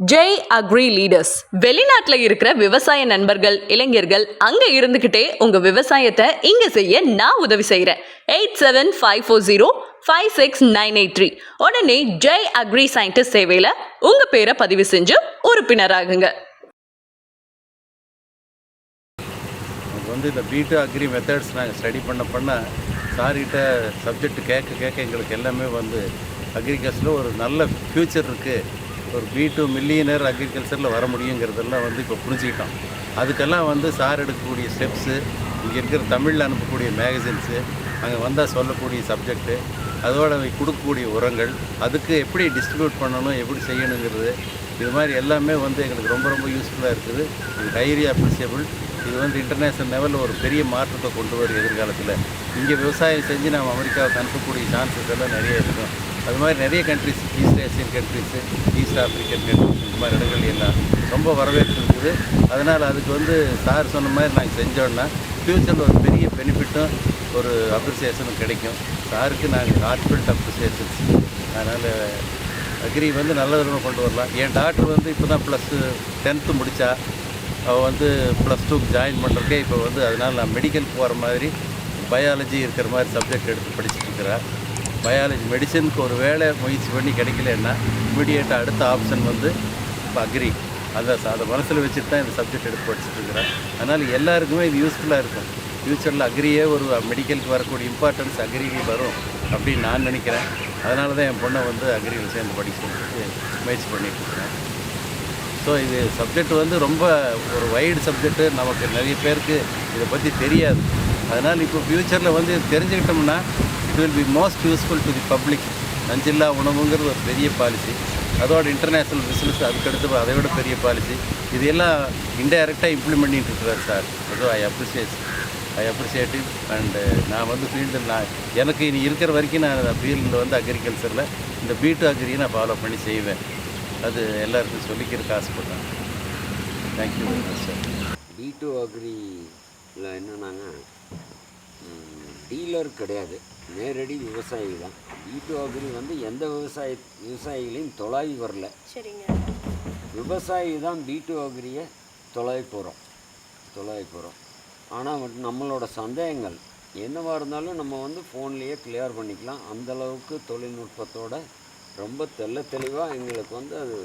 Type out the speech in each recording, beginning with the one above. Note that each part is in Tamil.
ஜெய் அக்ரி லீடர்ஸ் வெளிநாட்டுல இருக்கிற விவசாய நண்பர்கள் இளைஞர்கள் அங்க இருந்துகிட்டே உங்க விவசாயத்தை இங்க செய்ய நான் உதவி செய்யறேன் eight seven five four zero five six nine eight three உடனே ஜெய் அக்ரி சயின்டிஸ்ட் சேவையில உங்க பேரை பதிவு செஞ்சு உறுப்பினராகுங்க. வந்து இந்த பீட்டு அக்ரி மெத்தட்ஸ் நாங்கள் ஸ்டடி பண்ண பண்ண சார்கிட்ட சப்ஜெக்ட் கேட்க கேட்க எங்களுக்கு எல்லாமே வந்து அக்ரிகல்ச்சரில் ஒரு நல்ல ஃப்யூச்சர் இருக்குது ஒரு பி டு மில்லியனர் அக்ரிகல்ச்சரில் வர முடியுங்கிறதெல்லாம் வந்து இப்போ புரிஞ்சுக்கிட்டோம். அதுக்கெல்லாம் வந்து சார் எடுக்கக்கூடிய ஸ்டெப்ஸு இங்கே இருக்கிற தமிழில் அனுப்பக்கூடிய மேகசின்ஸு அங்கே வந்தால் சொல்லக்கூடிய சப்ஜெக்ட்டு அதோட கொடுக்கக்கூடிய உரங்கள் அதுக்கு எப்படி டிஸ்ட்ரிபியூட் பண்ணணும் எப்படி செய்யணுங்கிறது இது மாதிரி எல்லாமே வந்து எங்களுக்கு ரொம்ப ரொம்ப யூஸ்ஃபுல்லாக இருக்குது. இது ஹைலி அப்ரிசியபிள் இது வந்து இன்டர்நேஷ்னல் லெவலில் ஒரு பெரிய மாற்றத்தை கொண்டு வரும் எதிர்காலத்தில். இங்கே விவசாயம் செஞ்சு நம்ம அமெரிக்காவுக்கு அனுப்பக்கூடிய சான்சஸ் எல்லாம் நிறைய இருக்கும். அது மாதிரி நிறைய countries east Asian countries east African countries இந்த மாதிரி இடங்கள் எல்லாம் ரொம்ப வரவேற்பு இருக்குது. அதனால் அதுக்கு வந்து சார் சொன்ன மாதிரி நாங்கள் செஞ்சோன்னா ஃப்யூச்சரில் ஒரு பெரிய பெனிஃபிட்டும் ஒரு அப்ரிசியேஷனும் கிடைக்கும். சாருக்கு நாங்கள் ஹார்ட்ஃபில்ட் அப்ரிசியேஷன்ஸ் அதனால் அக்ரி வந்து நல்ல விதமாக கொண்டு வரலாம். என் டாக்டர் வந்து இப்போ தான் ப்ளஸ் டென்த்து முடித்தா அவள் வந்து ப்ளஸ் டூக்கு ஜாயின் பண்ணுறக்கே இப்போ வந்து அதனால் நான் மெடிக்கல் போகிற மாதிரி பயாலஜி இருக்கிற மாதிரி சப்ஜெக்ட் எடுத்து படிச்சுட்டு இருக்கிறேன் பயாலஜி மெடிசனுக்கு ஒரு வேலை முயற்சி பண்ணி கிடைக்கலன்னா இமீடியேட்டாக அடுத்த ஆப்ஷன் வந்து இப்போ அக்ரி அதை அதை மனசில் வச்சுட்டு தான் இந்த சப்ஜெக்ட் எடுத்து படிச்சுட்டுருக்குறேன் அதனால் எல்லாருக்குமே இது யூஸ்ஃபுல்லாக இருக்கும். ஃப்யூச்சரில் அக்ரியே ஒரு மெடிக்கலுக்கு வரக்கூடிய இம்பார்ட்டன்ஸ் அக்ரிக்கு வரும் அப்படின்னு நான் நினைக்கிறேன். அதனால தான் என் பொண்ணை வந்து அக்ரியில் சேர்ந்து படிக்கிறதுக்கு முயற்சி பண்ணிட்டு இருக்கேன் ஸோ இது சப்ஜெக்ட் வந்து ரொம்ப ஒரு வைடு சப்ஜெக்ட்டு நமக்கு நிறைய பேருக்கு இதை பற்றி தெரியாது. அதனால் இப்போ ஃப்யூச்சரில் வந்து தெரிஞ்சுக்கிட்டோம்னா it will be most useful to the public நஞ்சில்லா உணவுங்கிறது ஒரு பெரிய பாலிசி அதோட இன்டர்நேஷ்னல் பிஸ்னஸ் அதுக்கடுத்து அதை விட பெரிய பாலிசி இது எல்லாம் இன்டைரக்டாக இம்ப்ளிமெண்ட் பண்ணிட்டு இருக்கிறார் சார் அதோ I appreciate I appreciate and நான் வந்து ஃபீல்டு நான் எனக்கு இனி இருக்கிற வரைக்கும் நான் ஃபீல்டில் வந்து அக்ரிகல்ச்சரில் இந்த பீட்டு அக்ரியை நான் ஃபாலோ பண்ணி செய்வேன் அது எல்லாருக்கும் சொல்லிக்கிறதுக்கு ஆசைப்பட்றேன் thank you very much sir D two அக்ரியில் என்னன்னாங்க டீலர் கிடையாது நேரடி விவசாயி தான். டி டூ அக்ரி வந்து எந்த விவசாய விவசாயிகளையும் தொலாவி வரல. சரிங்க. விவசாயி தான் பி டூ அக்ரியை தொலாவி போகிறோம் தொலாவி போகிறோம் ஆனால் நம்மளோட சந்தேகங்கள் என்னவாக இருந்தாலும் நம்ம வந்து ஃபோன்லேயே கிளியர் பண்ணிக்கலாம். அந்த அளவுக்கு தொழில்நுட்பத்தோட ரொம்ப தெள்ள தெளிவாக எங்களுக்கு வந்து அது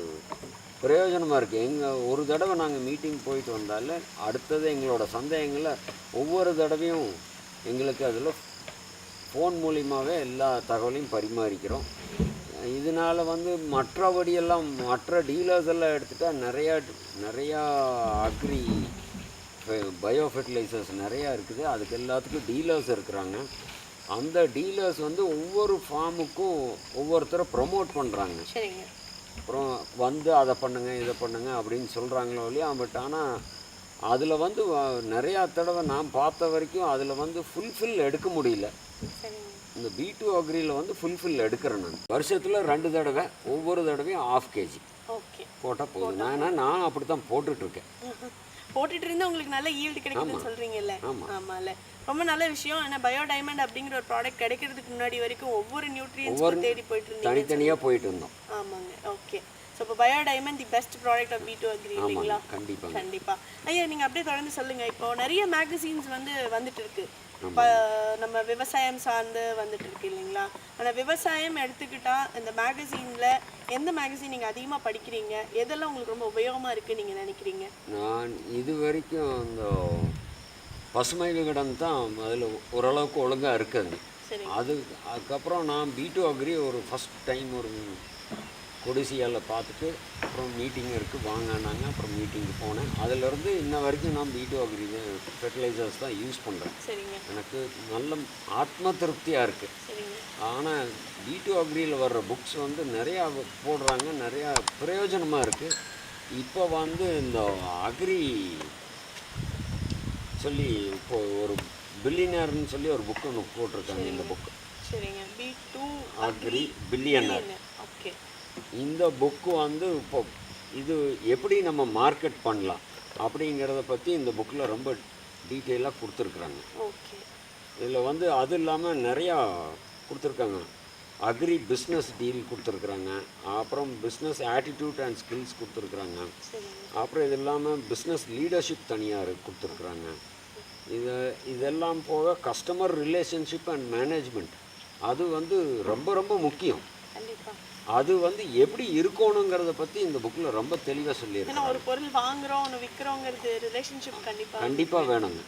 பிரயோஜனமாக இருக்குது எங்கள் ஒரு தடவை நாங்கள் மீட்டிங் போயிட்டு வந்தால அடுத்தது எங்களோட சந்தேகங்களை ஒவ்வொரு தடவையும் எங்களுக்கு அதில் ஃபோன் மூலியமாகவே எல்லா தகவலையும் பரிமாறிக்கிறோம். இதனால் வந்து மற்றபடியெல்லாம் மற்ற டீலர்ஸ் எல்லாம் எடுத்துட்டா நிறையா நிறையா அக்ரி பயோ ஃபெர்டிலைசர்ஸ் நிறையா இருக்குது. அதுக்கு எல்லாத்துக்கும் டீலர்ஸ் இருக்கிறாங்க. அந்த டீலர்ஸ் வந்து ஒவ்வொரு ஃபார்முக்கும் ஒவ்வொருத்தரை ப்ரொமோட் பண்ணுறாங்க அப்புறம் வந்து அதை பண்ணுங்க இதை பண்ணுங்க அப்படின்னு சொல்கிறாங்களோ இல்லையா பட் ஆனால் அதில் வந்து நிறையா தடவை நான் பார்த்த வரைக்கும் அதில் வந்து ஃபுல்ஃபில் எடுக்க முடியல. இந்த பி டூ அக்ரியில் வந்து ஃபுல்ஃபில் எடுக்கிறேன் நான். வருஷத்தில் ரெண்டு தடவை ஒவ்வொரு தடவையும் ஆஃப் கேஜி ஓகே. போட்டால் போதும். நான் நான் அப்படி தான் போட்டுட்ருக்கேன் போட்டுட்டு இருந்து உங்களுக்கு நல்ல ஈல்டு கிடைக்குதுன்னு சொல்றீங்கல்ல? ஆமா. ஆமால ரொம்ப நல்ல விஷயம். ஆனா பயோ டைமண்ட் அப்படிங்கிற ஒரு ப்ராடக்ட் கிடைக்கிறதுக்கு முன்னாடி வரைக்கும் ஒவ்வொரு நியூட்ரியன்ஸ் தேடி போயிட்டு இருந்தீங்க தனித்தனியாக போயிட்டு இருந்தோம். ஆமாங்க. ஓகே. ஸோ இப்போ bio diamond the best product of B two agri இல்லைங்களா? கண்டிப்பாக கண்டிப்பா. ஐயா நீங்க அப்படியே தொடர்ந்து சொல்லுங்க. இப்போ நிறைய மேகசின்ஸ் வந்து வந்துட்டு இருக்கு. இப்ப நம்ம விவசாயம் சார்ந்து வந்துட்டு இருக்கு இல்லைங்களா? ஆனா விவசாயம் எடுத்துக்கிட்டா இந்த மேகசின்ல எந்த மேகசின் நீங்க அதிகமா படிக்கிறீங்க? எதெல்லாம் உங்களுக்கு ரொம்ப உபயோகமா இருக்கு நீங்க நினைக்கிறீங்க? நான் இது வரைக்கும் இந்த பசுமை விகடன் தான் அதில் ஓரளவுக்கு ஒழுங்காக இருக்குது. அது அதுக்கப்புறம் நான் பி டூ அக்ரி ஒரு ஃபஸ்ட் டைம் ஒரு கொடிசியாவில் பார்த்துட்டு அப்புறம் மீட்டிங் இருக்குது வாங்கினாங்க அப்புறம் மீட்டிங்கு போனேன். அதிலிருந்து இன்ன வரைக்கும் நான் பி டூ அக்ரி ஃபெர்டிலைசர்ஸ் தான் யூஸ் பண்ணுறேன் சரிங்க. எனக்கு நல்ல ஆத்ம திருப்தியாக இருக்குது ஆனால் பி டூ அக்ரியில் வர்ற புக்ஸ் வந்து நிறையா போடுறாங்க நிறையா பிரயோஜனமாக இருக்குது இப்போ வந்து இந்த அக்ரி சொல்லி இப்போ ஒரு பில்லியனர்னு சொல்லி ஒரு புக் ஒன்று போட்டிருக்காங்க இந்த புக்கு சரிங்க. பி டூ அக்ரி பில்லியனர் இந்த புக்கு வந்து இப்போ இது எப்படி நம்ம மார்க்கெட் பண்ணலாம் அப்படிங்கிறத பற்றி இந்த புக்கில் ரொம்ப டீட்டெயிலாக கொடுத்துருக்குறாங்க. ஓகே இதில் வந்து அது இல்லாமல் நிறையா கொடுத்துருக்காங்க. அக்ரி பிஸ்னஸ் டீல் கொடுத்துருக்குறாங்க. அப்புறம் பிஸ்னஸ் ஆட்டிடியூட் அண்ட் ஸ்கில்ஸ் கொடுத்துருக்குறாங்க. அப்புறம் இது இல்லாமல் பிஸ்னஸ் லீடர்ஷிப் தனியாக கொடுத்துருக்குறாங்க. இது இதெல்லாம் போக கஸ்டமர் ரிலேஷன்ஷிப் அண்ட் மேனேஜ்மெண்ட் அது வந்து ரொம்ப ரொம்ப முக்கியம். அது வந்து எப்படி இருக்கணுங்கிறத பற்றி இந்த புக்கில் ரொம்ப தெளிவாக ஏன்னா சொல்லியிருக்காங்க. ஒரு பொருள் வாங்குறோம் ஒன்று விற்கிறோங்கிறது ரிலேஷன்ஷிப் கண்டிப்பா கண்டிப்பாக வேணுங்க.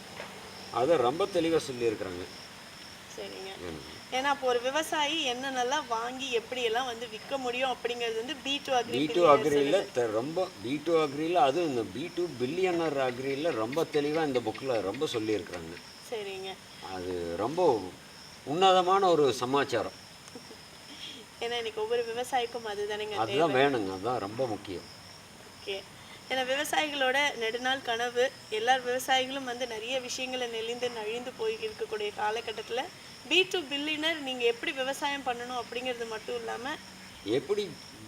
அதை ரொம்ப தெளிவாக சொல்லியிருக்கிறாங்க. சரிங்க. ஏன்னா இப்போ ஒரு விவசாயி என்னென்னலாம் வாங்கி எப்படியெல்லாம் வந்து விற்க முடியும் அப்படிங்கிறது வந்து B two agri B two அக்ரியில் ரொம்ப பி டூ அக்ரியில் அதுவும் இந்த பி டூ பில்லியனர் அக்ரியில் ரொம்ப தெளிவாக இந்த புக்கில் ரொம்ப சொல்லியிருக்கிறாங்க. சரிங்க. அது ரொம்ப உன்னதமான ஒரு சமாச்சாரம். ஏன்னா இன்னைக்கு ஒவ்வொரு விவசாயிக்கும் அதுதானேங்க அதுதான் வேணுங்க. அதுதான் ரொம்ப முக்கியம். ஓகே. ஏன்னா விவசாயிகளோட நெடுநாள் கனவு எல்லா விவசாயிகளும் வந்து நிறைய விஷயங்களை நெளிந்து நழிந்து போய் இருக்கக்கூடிய காலகட்டத்தில் பி டு பில்லினர் நீங்கள் எப்படி விவசாயம் பண்ணணும் அப்படிங்கிறது மட்டும் இல்லாமல் எப்படி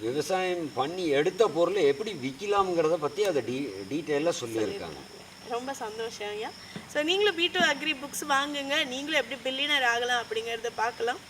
விவசாயம் பண்ணி எடுத்த பொருளை எப்படி விற்கலாம்ங்கிறத பற்றி அதை டீ டீட்டெயிலாக சொல்லியிருக்காங்க. ரொம்ப சந்தோஷம் ஐயா. ஸோ நீங்களும் பி டு அக்ரி புக்ஸ் வாங்குங்க. நீங்களும் எப்படி பில்லியனர் ஆகலாம் அப்படிங்கிறத பார்க்கலாம்.